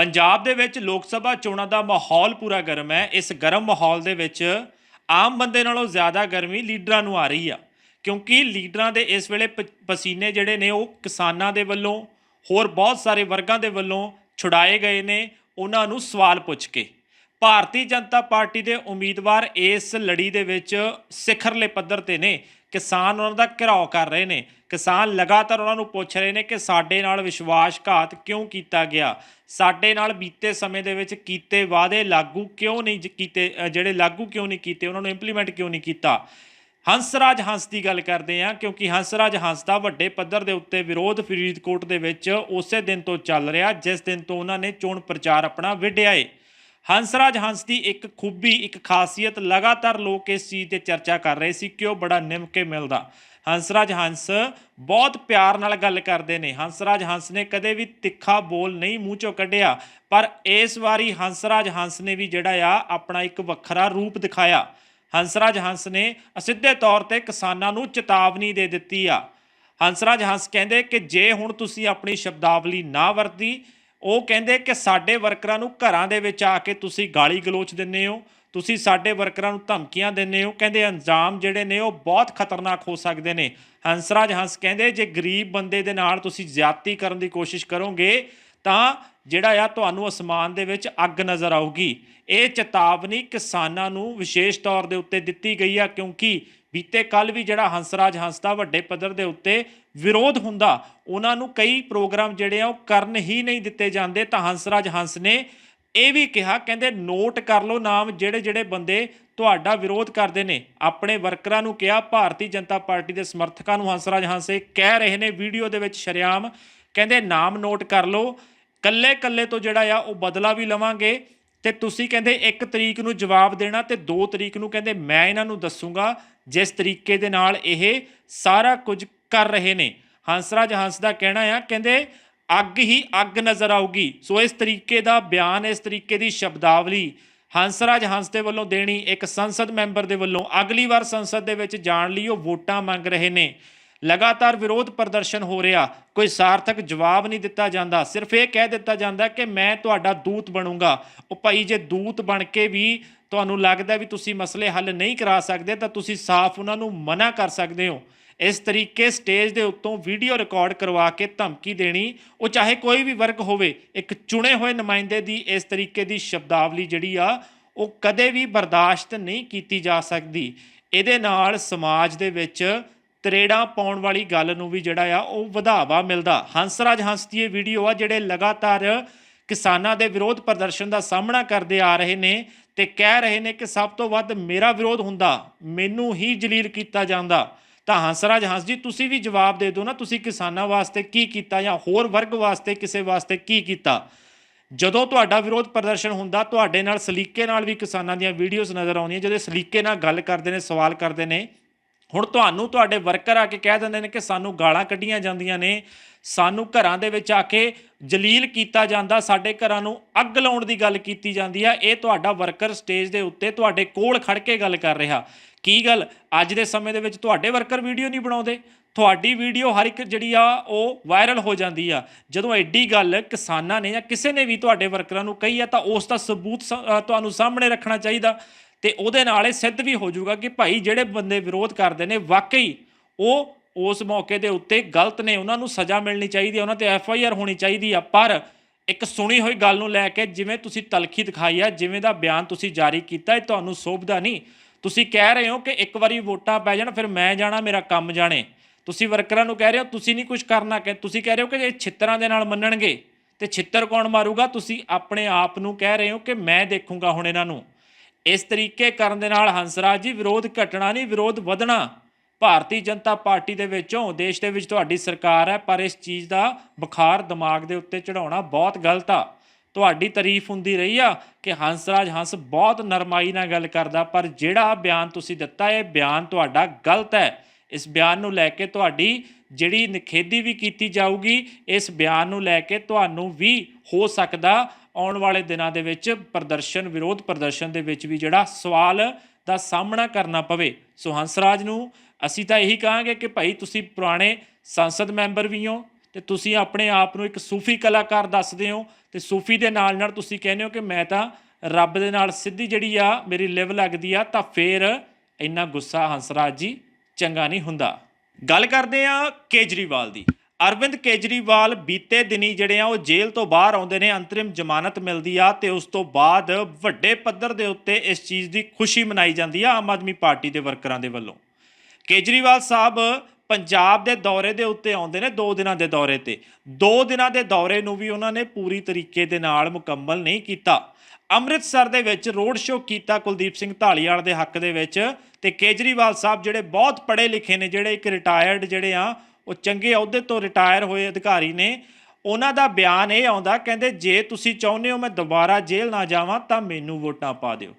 ਪੰਜਾਬ ਦੇ ਵਿੱਚ ਲੋਕ ਸਭਾ ਚੋਣਾਂ ਦਾ ਮਾਹੌਲ ਪੂਰਾ ਗਰਮ ਹੈ। ਇਸ ਗਰਮ ਮਾਹੌਲ ਦੇ ਵਿੱਚ ਆਮ ਬੰਦੇ ਨਾਲੋਂ ਜ਼ਿਆਦਾ ਗਰਮੀ ਲੀਡਰਾਂ ਨੂੰ ਆ ਰਹੀ ਆ। ਕਿਉਂਕਿ ਲੀਡਰਾਂ ਦੇ ਇਸ ਵੇਲੇ ਪ- ਪਸੀਨੇ ਜਿਹੜੇ ਨੇ ਉਹ ਕਿਸਾਨਾਂ ਦੇ ਵੱਲੋਂ, ਹੋਰ ਬਹੁਤ ਸਾਰੇ ਵਰਗਾਂ ਦੇ ਵੱਲੋਂ ਛੁਡਾਏ ਗਏ ਨੇ, ਉਹਨਾਂ ਨੂੰ ਸਵਾਲ ਪੁੱਛ ਕੇ। ਭਾਰਤੀ ਜਨਤਾ ਪਾਰਟੀ ਦੇ ਉਮੀਦਵਾਰ ਇਸ ਲੜੀ ਦੇ ਵਿੱਚ ਸਿਖਰਲੇ ਪੱਧਰ ਤੇ ਨੇ। ਕਿਸਾਨ ਉਹਨਾਂ ਦਾ ਘਿਰਾਓ ਕਰ ਰਹੇ ਨੇ। ਕਿਸਾਨ ਲਗਾਤਾਰ ਉਹਨਾਂ ਨੂੰ ਪੁੱਛ ਰਹੇ ਨੇ ਕਿ ਸਾਡੇ ਨਾਲ ਵਿਸ਼ਵਾਸਘਾਤ ਕਿਉਂ ਕੀਤਾ ਗਿਆ? ਸਾਡੇ ਨਾਲ ਬੀਤੇ ਸਮੇਂ ਦੇ ਵਿੱਚ ਕੀਤੇ ਵਾਅਦੇ ਲਾਗੂ ਕਿਉਂ ਨਹੀਂ ਜ- ਕੀਤੇ ਜਿਹੜੇ ਲਾਗੂ ਕਿਉਂ ਨਹੀਂ ਕੀਤੇ, ਉਹਨਾਂ ਨੂੰ ਇੰਪਲੀਮੈਂਟ ਕਿਉਂ ਨਹੀਂ ਕੀਤਾ? ਹੰਸਰਾਜ ਹੰਸ ਦੀ ਗੱਲ ਕਰਦੇ ਹਾਂ, ਕਿਉਂਕਿ ਹੰਸਰਾਜ ਹੰਸ ਦਾ ਵੱਡੇ ਪੱਧਰ ਦੇ ਉੱਤੇ ਵਿਰੋਧ ਫਰੀਦਕੋਟ ਦੇ ਵਿੱਚ ਉਸੇ ਦਿਨ ਤੋਂ ਚੱਲ ਰਿਹਾ, ਜਿਸ ਦਿਨ ਤੋਂ ਉਹਨਾਂ ਨੇ ਚੋਣ ਪ੍ਰਚਾਰ ਆਪਣਾ ਵਿੱਢਿਆ ਏ। ਹੰਸਰਾਜ ਹੰਸ ਦੀ ਇੱਕ ਖੂਬੀ, ਇੱਕ ਖਾਸੀਅਤ ਲਗਾਤਾਰ ਲੋਕ ਇਸ ਚੀਜ਼ ਤੇ ਚਰਚਾ ਕਰ ਰਹੇ ਸੀ ਕਿ ਉਹ ਬੜਾ ਨਿਮਕੇ ਮਿਲਦਾ। ਹੰਸਰਾਜ ਹੰਸ ਬਹੁਤ ਪਿਆਰ ਨਾਲ ਗੱਲ ਕਰਦੇ ਨੇ। ਹੰਸਰਾਜ ਹੰਸ ਨੇ ਕਦੇ ਵੀ ਤਿੱਖਾ ਬੋਲ ਨਹੀਂ ਮੂੰਹ ਚੋਂ ਕੱਢਿਆ, ਪਰ ਇਸ ਵਾਰੀ ਹੰਸਰਾਜ ਹੰਸ ਨੇ ਵੀ ਜਿਹੜਾ ਆ, ਆਪਣਾ ਇੱਕ ਵੱਖਰਾ ਰੂਪ ਦਿਖਾਇਆ। ਹੰਸਰਾਜ ਹੰਸ ਨੇ ਅਸਿੱਧੇ ਤੌਰ ਤੇ ਕਿਸਾਨਾਂ ਨੂੰ ਚੇਤਾਵਨੀ ਦੇ ਦਿੱਤੀ ਆ। ਹੰਸਰਾਜ ਹੰਸ ਕਹਿੰਦੇ ਕਿ ਜੇ ਹੁਣ ਤੁਸੀਂ ਆਪਣੀ ਸ਼ਬਦਾਵਲੀ ਨਾ ਵਰਤੀ ਉਹ ਕਹਿੰਦੇ ਕਿ ਸਾਡੇ ਵਰਕਰਾਂ ਨੂੰ ਘਰਾਂ ਦੇ ਵਿੱਚ ਆ ਕੇ ਤੁਸੀਂ ਗਾਲੀ ਗਲੋਚ ਦਿੰਦੇ ਹੋ, ਤੁਸੀਂ ਸਾਡੇ ਵਰਕਰਾਂ ਨੂੰ ਧਮਕੀਆਂ ਦਿੰਦੇ ਹੋ, ਕਹਿੰਦੇ ਅੰਜਾਮ ਜਿਹੜੇ ਨੇ ਉਹ ਬਹੁਤ ਖਤਰਨਾਕ ਹੋ ਸਕਦੇ ਨੇ। ਹੰਸਰਾਜ ਹੰਸ ਕਹਿੰਦੇ, ਜੇ ਗਰੀਬ ਬੰਦੇ ਦੇ ਨਾਲ ਤੁਸੀਂ ਜ਼ਿਆਦਤੀ ਕਰਨ ਦੀ ਕੋਸ਼ਿਸ਼ ਕਰੋਗੇ, ਤਾਂ ਜਿਹੜਾ ਆ ਤੁਹਾਨੂੰ ਅਸਮਾਨ ਦੇ ਵਿੱਚ ਅੱਗ ਨਜ਼ਰ ਆਊਗੀ। ਇਹ ਚੇਤਾਵਨੀ ਕਿਸਾਨਾਂ ਨੂੰ ਵਿਸ਼ੇਸ਼ ਤੌਰ ਦੇ ਉੱਤੇ ਦਿੱਤੀ ਗਈ ਆ, ਕਿਉਂਕਿ ਬੀਤੇ ਕੱਲ ਵੀ ਜਿਹੜਾ ਹੰਸਰਾਜ ਹੰਸ ਦਾ ਵੱਡੇ ਪੱਧਰ ਦੇ ਉੱਤੇ ਵਿਰੋਧ ਹੁੰਦਾ, ਉਹਨਾਂ ਨੂੰ ਕਈ ਪ੍ਰੋਗਰਾਮ ਜਿਹੜੇ ਆ ਉਹ ਕਰਨ ਹੀ ਨਹੀਂ ਦਿੱਤੇ ਜਾਂਦੇ। ਤਾਂ ਹੰਸਰਾਜ ਹੰਸ ਨੇ ਇਹ ਵੀ ਕਿਹਾ, ਕਹਿੰਦੇ ਨੋਟ ਕਰ ਲਓ ਨਾਮ ਜਿਹੜੇ ਜਿਹੜੇ ਬੰਦੇ ਤੁਹਾਡਾ ਵਿਰੋਧ ਕਰਦੇ ਨੇ। ਆਪਣੇ ਵਰਕਰਾਂ ਨੂੰ ਕਿਹਾ, ਭਾਰਤੀ ਜਨਤਾ ਪਾਰਟੀ ਦੇ ਸਮਰਥਕਾਂ ਨੂੰ ਹੰਸਰਾਜ ਹੰਸ ਇਹ ਕਹਿ ਰਹੇ ਨੇ ਵੀਡੀਓ ਦੇ ਵਿੱਚ ਸ਼ਰਿਆਮ, ਕਹਿੰਦੇ ਨਾਮ ਨੋਟ ਕਰ ਲਓ। ਕੱਲੇ ਕੱਲੇ ਤੋਂ ਜਿਹੜਾ ਆ ਉਹ ਬਦਲਾ ਵੀ ਲਵਾਂਗੇ। ਤੇ ਤੁਸੀਂ ਕਹਿੰਦੇ 1 ਤਰੀਕ ਨੂੰ ਜਵਾਬ ਦੇਣਾ ਤੇ 2 ਤਰੀਕ ਨੂੰ ਕਹਿੰਦੇ ਮੈਂ ਇਹਨਾਂ ਨੂੰ ਦੱਸੂਗਾ। ਜਿਸ ਤਰੀਕੇ ਦੇ ਨਾਲ ਇਹ ਸਾਰਾ ਕੁਝ ਕਰ ਰਹੇ ਨੇ। ਹੰਸਰਾਜ ਹੰਸ ਦਾ ਕਹਿਣਾ ਆ, ਕਹਿੰਦੇ ਅੱਗ ਹੀ ਅੱਗ ਨਜ਼ਰ ਆਊਗੀ। ਸੋ ਇਸ ਤਰੀਕੇ ਦਾ ਬਿਆਨ, ਇਸ ਤਰੀਕੇ ਦੀ ਸ਼ਬਦਾਵਲੀ ਹੰਸਰਾਜ ਹੰਸ ਦੇ ਵੱਲੋਂ ਦੇਣੀ, ਇੱਕ ਸੰਸਦ ਮੈਂਬਰ ਦੇ ਵੱਲੋਂ ਅਗਲੀ ਵਾਰ ਸੰਸਦ ਦੇ ਵਿੱਚ ਜਾਣ ਲਈ ਉਹ ਵੋਟਾਂ ਮੰਗ ਰਹੇ ਨੇ। ਲਗਾਤਾਰ ਵਿਰੋਧ ਪ੍ਰਦਰਸ਼ਨ ਹੋ ਰਿਹਾ, ਕੋਈ ਸਾਰਥਕ ਜਵਾਬ ਨਹੀਂ ਦਿੱਤਾ ਜਾਂਦਾ। ਸਿਰਫ ਇਹ ਕਹਿ ਦਿੱਤਾ ਜਾਂਦਾ ਕਿ ਮੈਂ ਤੁਹਾਡਾ ਦੂਤ ਬਣੂੰਗਾ। ਉਹ ਭਾਈ, ਜੇ ਦੂਤ ਬਣ ਕੇ ਵੀ ਤੁਹਾਨੂੰ ਲੱਗਦਾ ਵੀ ਤੁਸੀਂ ਮਸਲੇ ਹੱਲ ਨਹੀਂ ਕਰਾ ਸਕਦੇ, ਤਾਂ ਤੁਸੀਂ ਸਾਫ਼ ਉਹਨਾਂ ਨੂੰ ਮਨਾ ਕਰ ਸਕਦੇ ਹੋ। ਇਸ ਤਰੀਕੇ ਸਟੇਜ ਦੇ ਉੱਤੋਂ ਵੀਡੀਓ ਰਿਕਾਰਡ ਕਰਵਾ ਕੇ ਧਮਕੀ ਦੇਣੀ, ਉਹ ਚਾਹੇ ਕੋਈ ਵੀ ਵਰਗ ਹੋਵੇ, ਇੱਕ ਚੁਣੇ ਹੋਏ ਨੁਮਾਇੰਦੇ ਦੀ ਇਸ ਤਰੀਕੇ ਦੀ ਸ਼ਬਦਾਵਲੀ ਜਿਹੜੀ ਆ, ਉਹ ਕਦੇ ਵੀ ਬਰਦਾਸ਼ਤ ਨਹੀਂ ਕੀਤੀ ਜਾ ਸਕਦੀ। ਇਹਦੇ ਨਾਲ ਸਮਾਜ ਦੇ ਵਿੱਚ ਤਰੇੜਾਂ ਪਾਉਣ ਵਾਲੀ ਗੱਲ ਨੂੰ ਵੀ ਜਿਹੜਾ ਆ, ਉਹ ਵਧਾਵਾ ਮਿਲਦਾ। ਹੰਸਰਾਜ ਹੰਸ ਦੀ ਇਹ ਵੀਡੀਓ ਆ, ਜਿਹੜੇ ਲਗਾਤਾਰ ਕਿਸਾਨਾਂ ਦੇ ਵਿਰੋਧ ਪ੍ਰਦਰਸ਼ਨ ਦਾ ਸਾਹਮਣਾ ਕਰਦੇ ਆ ਰਹੇ ਨੇ ਤੇ ਕਹਿ ਰਹੇ ਨੇ ਕਿ ਸਭ ਤੋਂ ਵੱਧ ਮੇਰਾ ਵਿਰੋਧ ਹੁੰਦਾ, ਮੈਨੂੰ ਹੀ ਜਲੀਲ ਕੀਤਾ ਜਾਂਦਾ। ਤਾਂ ਹੰਸਰਾਜ ਹੰਸ ਜੀ, ਤੁਸੀਂ ਵੀ ਜਵਾਬ ਦੇ ਦਿਓ ਨਾ, ਤੁਸੀਂ ਕਿਸਾਨਾਂ ਵਾਸਤੇ ਕੀ ਕੀਤਾ ਜਾਂ ਹੋਰ ਵਰਗ ਵਾਸਤੇ, ਕਿਸੇ ਵਾਸਤੇ ਕੀ ਕੀਤਾ? ਜਦੋਂ ਤੁਹਾਡਾ ਵਿਰੋਧ ਪ੍ਰਦਰਸ਼ਨ ਹੁੰਦਾ, ਤੁਹਾਡੇ ਨਾਲ ਸਲੀਕੇ ਨਾਲ ਵੀ ਕਿਸਾਨਾਂ ਦੀਆਂ ਵੀਡੀਓਜ਼ ਨਜ਼ਰ ਆਉਂਦੀਆਂ, ਜਦੋਂ ਸਲੀਕੇ ਨਾਲ ਗੱਲ ਕਰਦੇ ਨੇ, ਸਵਾਲ ਕਰਦੇ ਨੇ ਹੁਣ ਤੁਹਾਨੂੰ ਤੁਹਾਡੇ ਵਰਕਰ ਆ ਕੇ ਕਹਿ ਦਿੰਦੇ ਨੇ ਕਿ ਸਾਨੂੰ ਗਾਲਾਂ ਕੱਢੀਆਂ ਜਾਂਦੀਆਂ ਨੇ, ਸਾਨੂੰ ਘਰਾਂ ਦੇ ਵਿੱਚ ਆ ਕੇ ਜਲੀਲ ਕੀਤਾ ਜਾਂਦਾ, ਸਾਡੇ ਘਰਾਂ ਨੂੰ ਅੱਗ ਲਾਉਣ ਦੀ ਗੱਲ ਕੀਤੀ ਜਾਂਦੀ ਆ। ਇਹ ਤੁਹਾਡਾ ਵਰਕਰ ਸਟੇਜ ਦੇ ਉੱਤੇ ਤੁਹਾਡੇ ਕੋਲ ਖੜ ਕੇ ਗੱਲ ਕਰ ਰਿਹਾ। ਕੀ ਗੱਲ? ਅੱਜ ਦੇ ਸਮੇਂ ਦੇ ਵਿੱਚ ਤੁਹਾਡੇ ਵਰਕਰ ਵੀਡੀਓ ਨਹੀਂ ਬਣਾਉਂਦੇ? ਤੁਹਾਡੀ ਵੀਡੀਓ ਹਰ ਇੱਕ ਜਿਹੜੀ ਆ, ਉਹ ਵਾਇਰਲ ਹੋ ਜਾਂਦੀ ਆ। ਜਦੋਂ ਐਡੀ ਗੱਲ ਕਿਸਾਨਾਂ ਨੇ ਜਾਂ ਕਿਸੇ ਨੇ ਵੀ ਤੁਹਾਡੇ ਵਰਕਰਾਂ ਨੂੰ ਕਹੀ ਆ, ਤਾਂ ਉਸ ਦਾ ਸਬੂਤ ਤੁਹਾਨੂੰ ਸਾਹਮਣੇ ਰੱਖਣਾ ਚਾਹੀਦਾ। ਤੇ ਉਹਦੇ ਨਾਲ ਇਹ ਸਿੱਧ ਵੀ ਹੋ ਜਾਊਗਾ ਕਿ ਭਾਈ ਜਿਹੜੇ ਬੰਦੇ ਵਿਰੋਧ ਕਰਦੇ ਨੇ, ਵਾਕਈ ਉਹ ਉਸ ਮੌਕੇ ਦੇ ਉੱਤੇ ਗਲਤ ਨੇ, ਉਹਨਾਂ ਨੂੰ ਸਜ਼ਾ ਮਿਲਣੀ ਚਾਹੀਦੀ ਹੈ, ਉਹਨਾਂ ਤੇ ਐਫ ਆਈ ਆਰ ਹੋਣੀ ਚਾਹੀਦੀ ਆ। ਪਰ ਇੱਕ ਸੁਣੀ ਹੋਈ ਗੱਲ ਨੂੰ ਲੈ ਕੇ ਜਿਵੇਂ ਤੁਸੀਂ ਤਲਖੀ ਦਿਖਾਈ ਆ, ਜਿਵੇਂ ਦਾ ਬਿਆਨ ਤੁਸੀਂ ਜਾਰੀ ਕੀਤਾ, ਇਹ ਤੁਹਾਨੂੰ ਸੋਭਦਾ ਨਹੀਂ। ਤੁਸੀਂ ਕਹਿ ਰਹੇ ਹੋ ਕਿ ਇੱਕ ਵਾਰੀ ਵੋਟਾਂ ਪੈ ਜਾਣ, ਫਿਰ ਮੈਂ ਜਾਣਾ, ਮੇਰਾ ਕੰਮ ਜਾਣੇ। ਤੁਸੀਂ ਵਰਕਰਾਂ ਨੂੰ ਕਹਿ ਰਹੇ ਹੋ, ਤੁਸੀਂ ਨਹੀਂ ਕੁਝ ਕਰਨਾ ਕਿ, ਤੁਸੀਂ ਕਹਿ ਰਹੇ ਹੋ ਕਿ ਇਹ ਛਿੱਤਰਾਂ ਦੇ ਨਾਲ ਮੰਨਣਗੇ। ਤੇ ਛਿੱਤਰ ਕੌਣ ਮਾਰੂਗਾ? ਤੁਸੀਂ ਆਪਣੇ ਆਪ ਨੂੰ ਕਹਿ ਰਹੇ ਹੋ ਕਿ ਮੈਂ ਦੇਖੂੰਗਾ ਹੁਣ ਇਹਨਾਂ ਨੂੰ। ਇਸ ਤਰੀਕੇ ਕਰਨ ਦੇ ਨਾਲ ਹੰਸਰਾਜ ਜੀ ਵਿਰੋਧ ਘਟਣਾ ਨਹੀਂ, ਵਿਰੋਧ ਵਧਣਾ। ਭਾਰਤੀ ਜਨਤਾ ਪਾਰਟੀ ਦੇ ਵਿੱਚੋਂ ਦੇਸ਼ ਦੇ ਵਿੱਚ ਤੁਹਾਡੀ ਸਰਕਾਰ ਹੈ, ਪਰ ਇਸ ਚੀਜ਼ ਦਾ ਬੁਖਾਰ ਦਿਮਾਗ ਦੇ ਉੱਤੇ ਚੜਾਉਣਾ ਬਹੁਤ ਗਲਤ ਆ। ਤੁਹਾਡੀ ਤਾਰੀਫ ਹੁੰਦੀ ਰਹੀ ਆ ਕਿ ਹੰਸਰਾਜ ਹੰਸ ਬਹੁਤ ਨਰਮਾਈ ਨਾਲ ਗੱਲ ਕਰਦਾ, ਪਰ ਜਿਹੜਾ ਬਿਆਨ ਤੁਸੀਂ ਦਿੱਤਾ, ਇਹ ਬਿਆਨ ਤੁਹਾਡਾ ਗਲਤ ਹੈ। ਇਸ ਬਿਆਨ ਨੂੰ ਲੈ ਕੇ ਤੁਹਾਡੀ ਜਿਹੜੀ ਨਿਖੇਧੀ ਵੀ ਕੀਤੀ ਜਾਊਗੀ, ਇਸ ਬਿਆਨ ਨੂੰ ਲੈ ਕੇ ਤੁਹਾਨੂੰ ਵੀ ਹੋ ਸਕਦਾ ਆਉਣ ਵਾਲੇ ਦਿਨਾਂ ਦੇ ਵਿੱਚ ਪ੍ਰਦਰਸ਼ਨ, ਵਿਰੋਧ ਪ੍ਰਦਰਸ਼ਨ ਦੇ ਵਿੱਚ ਵੀ ਜਿਹੜਾ ਸਵਾਲ ਦਾ ਸਾਹਮਣਾ ਕਰਨਾ ਪਵੇ। ਸੋ ਹੰਸਰਾਜ ਨੂੰ ਅਸੀਂ ਤਾਂ ਇਹੀ ਕਹਾਂਗੇ ਕਿ ਭਾਈ ਤੁਸੀਂ ਪੁਰਾਣੇ ਸੰਸਦ ਮੈਂਬਰ ਵੀ ਹੋ ਤੇ ਤੁਸੀਂ ਆਪਣੇ ਆਪ ਨੂੰ ਇੱਕ ਸੂਫੀ ਕਲਾਕਾਰ ਦੱਸਦੇ ਹੋ ਤੇ ਸੂਫੀ ਦੇ ਨਾਲ ਨਾਲ ਤੁਸੀਂ ਕਹਿੰਦੇ ਹੋ ਕਿ ਮੈਂ ਤਾਂ ਰੱਬ ਦੇ ਨਾਲ ਸਿੱਧੀ ਜਿਹੜੀ ਆ ਮੇਰੀ ਲਿਵ ਲੱਗਦੀ ਆ ਤਾਂ ਫੇਰ ਇੰਨਾ ਗੁੱਸਾ ਹੰਸਰਾਜ ਜੀ ਚੰਗਾ ਨਹੀਂ ਹੁੰਦਾ। ਗੱਲ ਕਰਦੇ ਆ ਕੇਜਰੀਵਾਲ ਦੀ। ਅਰਵਿੰਦ ਕੇਜਰੀਵਾਲ ਬੀਤੇ ਦਿਨੀ ਜਿਹੜੇ ਆ, ਉਹ ਜੇਲ੍ਹ ਤੋਂ ਬਾਹਰ ਆਉਂਦੇ ਨੇ, ਅੰਤਰਿਮ ਜ਼ਮਾਨਤ ਮਿਲਦੀ ਆ ਤੇ ਉਸ ਤੋਂ ਬਾਅਦ ਵੱਡੇ ਪੱਧਰ ਦੇ ਉੱਤੇ ਇਸ ਚੀਜ਼ ਦੀ ਖੁਸ਼ੀ ਮਨਾਈ ਜਾਂਦੀ ਆ ਆਮ ਆਦਮੀ ਪਾਰਟੀ ਦੇ ਵਰਕਰਾਂ ਦੇ ਵੱਲੋਂ। ਕੇਜਰੀਵਾਲ ਸਾਹਿਬ ਪੰਜਾਬ ਦੇ ਦੌਰੇ ਦੇ ਉੱਤੇ ਆਉਂਦੇ ਨੇ 2 ਦਿਨਾਂ ਦੇ ਦੌਰੇ ਤੇ। 2 ਦਿਨਾਂ ਦੇ ਦੌਰੇ ਨੂੰ ਵੀ ਉਹਨਾਂ ਨੇ ਪੂਰੀ ਤਰੀਕੇ ਦੇ ਨਾਲ ਮੁਕੰਮਲ ਨਹੀਂ ਕੀਤਾ। ਅੰਮ੍ਰਿਤਸਰ ਦੇ ਵਿੱਚ ਰੋਡ ਸ਼ੋਅ ਕੀਤਾ ਕੁਲਦੀਪ ਸਿੰਘ ਢਾਲੀਵਾਲ ਦੇ ਹੱਕ ਦੇ ਵਿੱਚ ਤੇ ਕੇਜਰੀਵਾਲ ਸਾਹਿਬ ਜਿਹੜੇ ਬਹੁਤ ਪੜ੍ਹੇ ਲਿਖੇ ਨੇ, ਜਿਹੜੇ ਇੱਕ ਰਿਟਾਇਰਡ ਜਿਹੜੇ ਆ ਉਹ ਚੰਗੇ ਅਹੁਦੇ ਤੋਂ ਰਿਟਾਇਰ ਹੋਏ ਅਧਿਕਾਰੀ ਨੇ। ਉਹਨਾਂ ਦਾ ਬਿਆਨ ਇਹ ਆਉਂਦਾ, ਕਹਿੰਦੇ, ਜੇ ਤੁਸੀਂ ਚਾਹੁੰਦੇ ਹੋ ਮੈਂ ਦੁਬਾਰਾ ਜੇਲ੍ਹ ਨਾ ਜਾਵਾਂ, ਤਾਂ ਮੈਨੂੰ ਵੋਟਾਂ ਪਾ ਦਿਓ।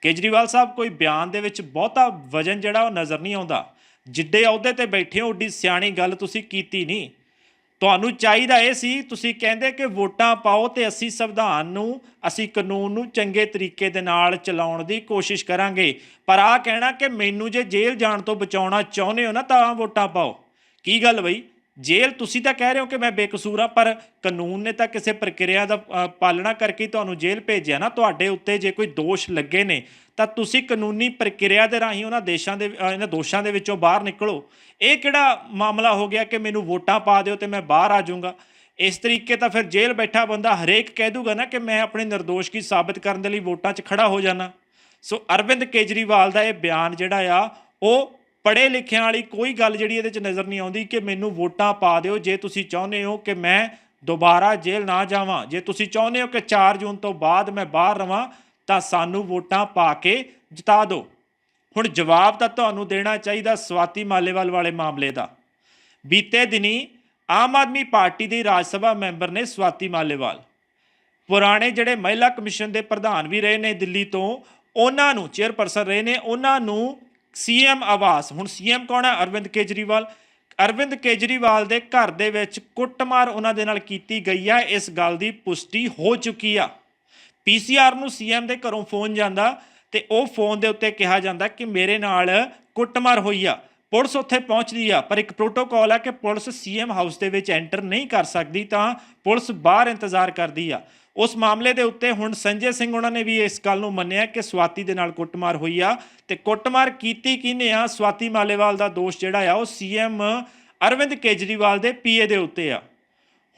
ਕੇਜਰੀਵਾਲ ਸਾਹਿਬ ਕੋਈ ਬਿਆਨ ਦੇ ਵਿੱਚ ਬਹੁਤਾ ਵਜਨ ਜਿਹੜਾ ਉਹ ਨਜ਼ਰ ਨਹੀਂ ਆਉਂਦਾ। ਜਿੱਡੇ ਅਹੁਦੇ ਤੇ ਬੈਠੇ ਹੋ, ਓਡੀ ਸਿਆਣੀ ਗੱਲ ਤੁਸੀਂ ਕੀਤੀ ਨਹੀਂ। ਤੁਹਾਨੂੰ ਚਾਹੀਦਾ ਇਹ ਸੀ, ਤੁਸੀਂ ਕਹਿੰਦੇ ਕਿ ਵੋਟਾਂ ਪਾਓ ਤੇ ਅਸੀਂ ਸੰਵਿਧਾਨ ਨੂੰ, ਅਸੀਂ ਕਾਨੂੰਨ ਨੂੰ ਚੰਗੇ ਤਰੀਕੇ ਦੇ ਨਾਲ ਚਲਾਉਣ ਦੀ ਕੋਸ਼ਿਸ਼ ਕਰਾਂਗੇ। ਪਰ ਆ ਕਹਿਣਾ ਕਿ ਮੈਨੂੰ ਜੇ ਜੇਲ੍ਹ ਜਾਣ ਤੋਂ ਬਚਾਉਣਾ ਚਾਹੁੰਦੇ ਹੋ ਨਾ, ਤਾਂ ਵੋਟਾਂ ਪਾਓ। ਕੀ ਗੱਲ ਬਈ? ਜੇਲ੍ਹ ਤੁਸੀਂ ਤਾਂ ਕਹਿ ਰਹੇ ਹੋ ਕਿ ਮੈਂ ਬੇਕਸੂਰ ਹਾਂ, ਪਰ ਕਾਨੂੰਨ ਨੇ ਤਾਂ ਕਿਸੇ ਪ੍ਰਕਿਰਿਆ ਦਾ ਪਾਲਣਾ ਕਰਕੇ ਤੁਹਾਨੂੰ ਜੇਲ੍ਹ ਭੇਜਿਆ ਨਾ। ਤੁਹਾਡੇ ਉੱਤੇ ਜੇ ਕੋਈ ਦੋਸ਼ ਲੱਗੇ ਨੇ, ਤਾਂ ਤੁਸੀਂ ਕਾਨੂੰਨੀ ਪ੍ਰਕਿਰਿਆ ਦੇ ਰਾਹੀਂ ਉਹਨਾਂ ਦੇਸ਼ਾਂ ਦੇ ਇਹਨਾਂ ਦੋਸ਼ਾਂ ਦੇ ਵਿੱਚੋਂ ਬਾਹਰ ਨਿਕਲੋ। ਇਹ ਕਿਹੜਾ ਮਾਮਲਾ ਹੋ ਗਿਆ ਕਿ ਮੈਨੂੰ ਵੋਟਾਂ ਪਾ ਦਿਓ ਤੇ ਮੈਂ ਬਾਹਰ ਆ ਜਾਊਂਗਾ? ਇਸ ਤਰੀਕੇ ਤਾਂ ਫਿਰ ਜੇਲ੍ਹ ਬੈਠਾ ਬੰਦਾ ਹਰੇਕ ਕਹਿ ਦੂਗਾ ਨਾ ਕਿ ਮੈਂ ਆਪਣੀ ਨਿਰਦੋਸ਼ਗੀ ਸਾਬਤ ਕਰਨ ਦੇ ਲਈ ਵੋਟਾਂ 'ਚ ਖੜਾ ਹੋ ਜਾਣਾ ਸੋ ਅਰਵਿੰਦ ਕੇਜਰੀਵਾਲ ਦਾ ਇਹ ਬਿਆਨ ਜਿਹੜਾ ਆ, ਉਹ ਪੜ੍ਹੇ ਲਿਖਿਆਂ ਵਾਲੀ ਕੋਈ ਗੱਲ ਜਿਹੜੀ ਇਹਦੇ 'ਚ ਨਜ਼ਰ ਨਹੀਂ ਆਉਂਦੀ ਕਿ ਮੈਨੂੰ ਵੋਟਾਂ ਪਾ ਦਿਓ, ਜੇ ਤੁਸੀਂ ਚਾਹੁੰਦੇ ਹੋ ਕਿ ਮੈਂ ਦੁਬਾਰਾ ਜੇਲ੍ਹ ਨਾ ਜਾਵਾਂ, ਜੇ ਤੁਸੀਂ ਚਾਹੁੰਦੇ ਹੋ ਕਿ 4 ਜੂਨ ਤੋਂ ਬਾਅਦ ਮੈਂ ਬਾਹਰ ਰਵਾਂ, ਤਾਂ ਸਾਨੂੰ ਵੋਟਾਂ ਪਾ ਕੇ ਜਿਤਾ ਦਿਓ। ਹੁਣ ਜਵਾਬ ਤਾਂ ਤੁਹਾਨੂੰ ਦੇਣਾ ਚਾਹੀਦਾ ਸਵਾਤੀ ਮਾਲੇਵਾਲ ਵਾਲੇ ਮਾਮਲੇ ਦਾ। ਬੀਤੇ ਦਿਨੀ ਆਮ ਆਦਮੀ ਪਾਰਟੀ ਦੇ ਰਾਜ ਸਭਾ ਮੈਂਬਰ ਨੇ ਸਵਾਤੀ ਮਾਲੇਵਾਲ। ਪੁਰਾਣੇ ਜਿਹੜੇ ਮਹਿਲਾ ਕਮਿਸ਼ਨ ਦੇ ਪ੍ਰਧਾਨ ਵੀ ਰਹੇ ਨੇ ਦਿੱਲੀ ਤੋਂ, ਉਹਨਾਂ ਨੂੰ ਚੇਅਰਪਰਸਨ ਰਹੇ ਨੇ, ਉਹਨਾਂ ਨੂੰ ਸੀਐਮ ਆਵਾਸ। ਹੁਣ ਸੀਐਮ ਕੌਣ ਹੈ? ਅਰਵਿੰਦ ਕੇਜਰੀਵਾਲ। ਅਰਵਿੰਦ ਕੇਜਰੀਵਾਲ ਦੇ ਘਰ ਦੇ ਵਿੱਚ ਕੁੱਟਮਾਰ ਉਹਨਾਂ ਦੇ ਨਾਲ ਕੀਤੀ ਗਈ ਹੈ। ਇਸ ਗੱਲ ਦੀ ਪੁਸ਼ਟੀ ਹੋ ਚੁੱਕੀ ਆ। ਪੀਸੀਆਰ ਨੂੰ ਸੀਐਮ ਦੇ ਘਰੋਂ ਫੋਨ ਜਾਂਦਾ ਤੇ ਉਹ ਫੋਨ ਦੇ ਉੱਤੇ ਕਿਹਾ ਜਾਂਦਾ ਕਿ ਮੇਰੇ ਨਾਲ ਕੁੱਟਮਾਰ ਹੋਈ ਆ। ਪੁਲਿਸ ਉੱਥੇ ਪਹੁੰਚਦੀ ਆ, ਪਰ ਇੱਕ ਪ੍ਰੋਟੋਕਾਲ ਆ ਕਿ ਪੁਲਿਸ ਸੀਐਮ ਹਾਊਸ ਦੇ ਵਿੱਚ ਐਂਟਰ ਨਹੀਂ ਕਰ ਸਕਦੀ ਤਾਂ ਪੁਲਿਸ ਬਾਹਰ ਇੰਤਜ਼ਾਰ ਕਰਦੀ ਆ। ਉਸ ਮਾਮਲੇ ਦੇ ਉੱਤੇ ਹੁਣ ਸੰਜੇ ਸਿੰਘ ਉਹਨਾਂ ਨੇ ਵੀ ਇਸ ਗੱਲ ਨੂੰ ਮੰਨਿਆ ਕਿ ਸਵਾਤੀ ਦੇ ਨਾਲ ਕੁੱਟਮਾਰ ਹੋਈ ਆ ਤੇ ਕੁੱਟਮਾਰ ਕੀਤੀ ਕਿਹਨੇ ਆ? ਸਵਾਤੀ ਮਾਲੇਵਾਲ ਦਾ ਦੋਸ਼ ਜਿਹੜਾ ਆ, ਉਹ ਸੀਐਮ ਅਰਵਿੰਦ ਕੇਜਰੀਵਾਲ ਦੇ ਪੀਏ ਦੇ ਉੱਤੇ ਆ।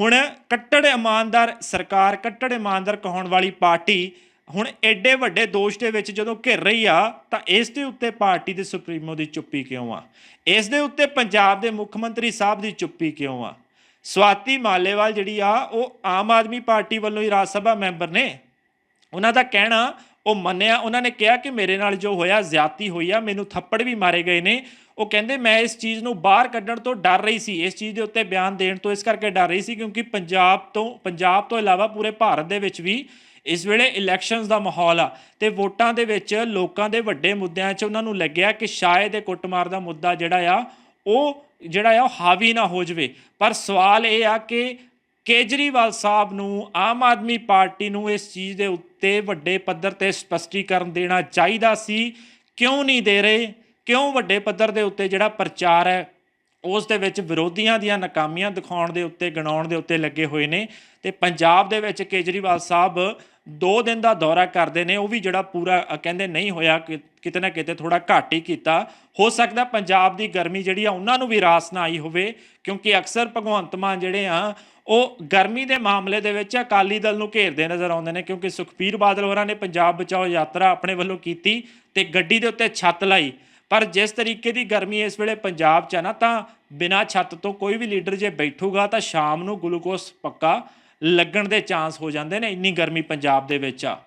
ਹੁਣ ਕੱਟੜ ਇਮਾਨਦਾਰ ਸਰਕਾਰ, ਕੱਟੜ ਇਮਾਨਦਾਰ ਕਹਾਉਣ ਵਾਲੀ ਪਾਰਟੀ ਹੁਣ ਐਡੇ ਵੱਡੇ ਦੋਸ਼ ਦੇ ਵਿੱਚ ਜਦੋਂ ਘਿਰ ਰਹੀ ਆ, ਤਾਂ ਇਸ ਦੇ ਉੱਤੇ ਪਾਰਟੀ ਦੇ ਸੁਪਰੀਮੋ ਦੀ ਚੁੱਪੀ ਕਿਉਂ ਆ? ਇਸ ਦੇ ਉੱਤੇ ਪੰਜਾਬ ਦੇ ਮੁੱਖ ਮੰਤਰੀ ਸਾਹਿਬ ਦੀ ਚੁੱਪੀ ਕਿਉਂ ਆ? ਸਵਾਤੀ ਮਾਲੇਵਾਲ ਜਿਹੜੀ ਆ, ਉਹ ਆਮ ਆਦਮੀ ਪਾਰਟੀ ਵੱਲੋਂ ਹੀ ਰਾਜ ਸਭਾ ਮੈਂਬਰ ਨੇ। ਉਹਨਾਂ ਦਾ ਕਹਿਣਾ, ਉਹ ਮੰਨਿਆ, ਉਹਨਾਂ ਨੇ ਕਿਹਾ ਕਿ ਮੇਰੇ ਨਾਲ ਜੋ ਹੋਇਆ, ਜ਼ਿਆਤੀ ਹੋਈ ਆ, ਮੈਨੂੰ ਥੱਪੜ ਵੀ ਮਾਰੇ ਗਏ ਨੇ। ਉਹ ਕਹਿੰਦੇ, ਮੈਂ ਇਸ ਚੀਜ਼ ਨੂੰ ਬਾਹਰ ਕੱਢਣ ਤੋਂ ਡਰ ਰਹੀ ਸੀ। ਇਸ ਚੀਜ਼ ਦੇ ਉੱਤੇ ਬਿਆਨ ਦੇਣ ਤੋਂ ਇਸ ਕਰਕੇ ਡਰ ਰਹੀ ਸੀ ਕਿਉਂਕਿ ਪੰਜਾਬ ਤੋਂ ਪੰਜਾਬ ਤੋਂ ਇਲਾਵਾ ਪੂਰੇ ਭਾਰਤ ਦੇ ਵਿੱਚ ਵੀ ਇਸ ਵੇਲੇ ਇਲੈਕਸ਼ਨਸ ਦਾ ਮਾਹੌਲ ਆ। ਤੇ ਵੋਟਾਂ ਦੇ ਵਿੱਚ ਲੋਕਾਂ ਦੇ ਵੱਡੇ ਮੁੱਦਿਆਂ 'ਚ ਉਹਨਾਂ ਨੂੰ ਲੱਗਿਆ ਕਿ ਸ਼ਾਇਦ ਇਹ ਕੁੱਟਮਾਰ ਦਾ ਮੁੱਦਾ ਜਿਹੜਾ ਆ, ਉਹ ਜਿਹੜਾ ਆ, ਉਹ ਹਾਵੀ ਨਾ ਹੋ ਜਾਵੇ। ਪਰ ਸਵਾਲ ਇਹ ਆ ਕਿ ਕੇਜਰੀਵਾਲ ਸਾਹਿਬ ਨੂੰ, ਆਮ ਆਦਮੀ ਪਾਰਟੀ ਨੂੰ ਇਸ ਚੀਜ਼ ਦੇ ਉੱਤੇ ਵੱਡੇ ਪੱਧਰ ਤੇ ਸਪਸ਼ਟੀਕਰਨ ਦੇਣਾ ਚਾਹੀਦਾ ਸੀ। ਕਿਉਂ ਨਹੀਂ ਦੇ ਰਹੇ? ਕਿਉਂ ਵੱਡੇ ਪੱਧਰ ਦੇ ਉੱਤੇ ਜਿਹੜਾ ਪ੍ਰਚਾਰ ਹੈ, ਉਸ ਦੇ ਵਿੱਚ ਵਿਰੋਧੀਆਂ ਦੀਆਂ ਨਾਕਾਮੀਆਂ ਦਿਖਾਉਣ ਦੇ ਉੱਤੇ, ਗਣਾਉਣ ਦੇ ਉੱਤੇ ਲੱਗੇ ਹੋਏ ਨੇ। ਤੇ ਪੰਜਾਬ ਦੇ ਵਿੱਚ ਕੇਜਰੀਵਾਲ ਸਾਹਿਬ ਦੋ ਦਿਨ ਦਾ ਦੌਰਾ ਕਰਦੇ ਨੇ, ਉਹ ਵੀ ਜਿਹੜਾ ਪੂਰਾ ਕਹਿੰਦੇ ਨਹੀਂ ਹੋਇਆ ਕਿਤੇ ਨਾ ਕਿਤੇ ਥੋੜਾ ਘੱਟ ਹੀ ਕੀਤਾ। ਹੋ ਸਕਦਾ ਪੰਜਾਬ ਦੀ ਗਰਮੀ ਜਿਹੜੀ ਆ, ਉਹਨਾਂ ਨੂੰ ਵੀ ਰਾਸ ਨਾ ਆਈ ਹੋਵੇ, ਕਿਉਂਕਿ ਅਕਸਰ ਭਗਵੰਤ ਮਾਨ ਜਿਹੜੇ ਆ, ਉਹ ਗਰਮੀ ਦੇ ਮਾਮਲੇ ਦੇ ਵਿੱਚ ਅਕਾਲੀ ਦਲ ਨੂੰ ਘੇਰਦੇ ਨਜ਼ਰ ਆਉਂਦੇ ਨੇ, ਕਿਉਂਕਿ ਸੁਖਬੀਰ ਬਾਦਲ ਹੋਰਾਂ ਨੇ ਪੰਜਾਬ ਬਚਾਓ ਯਾਤਰਾ ਆਪਣੇ ਵੱਲੋਂ ਕੀਤੀ ਤੇ ਗੱਡੀ ਦੇ ਉੱਤੇ ਛੱਤ ਲਾਈ। ਪਰ ਜਿਸ ਤਰੀਕੇ ਦੀ ਗਰਮੀ ਇਸ ਵੇਲੇ ਪੰਜਾਬ 'ਚ ਹੈ ਨਾ, ਤਾਂ ਬਿਨਾਂ ਛੱਤ ਤੋਂ ਕੋਈ ਵੀ ਲੀਡਰ ਜੇ ਬੈਠੂਗਾ, ਤਾਂ ਸ਼ਾਮ ਨੂੰ ਗਲੂਕੋਸ ਪੱਕਾ ਲੱਗਣ ਦੇ ਚਾਂਸ ਹੋ ਜਾਂਦੇ ਨੇ ਇੰਨੀ ਗਰਮੀ ਪੰਜਾਬ ਦੇ ਵਿੱਚ ਆ।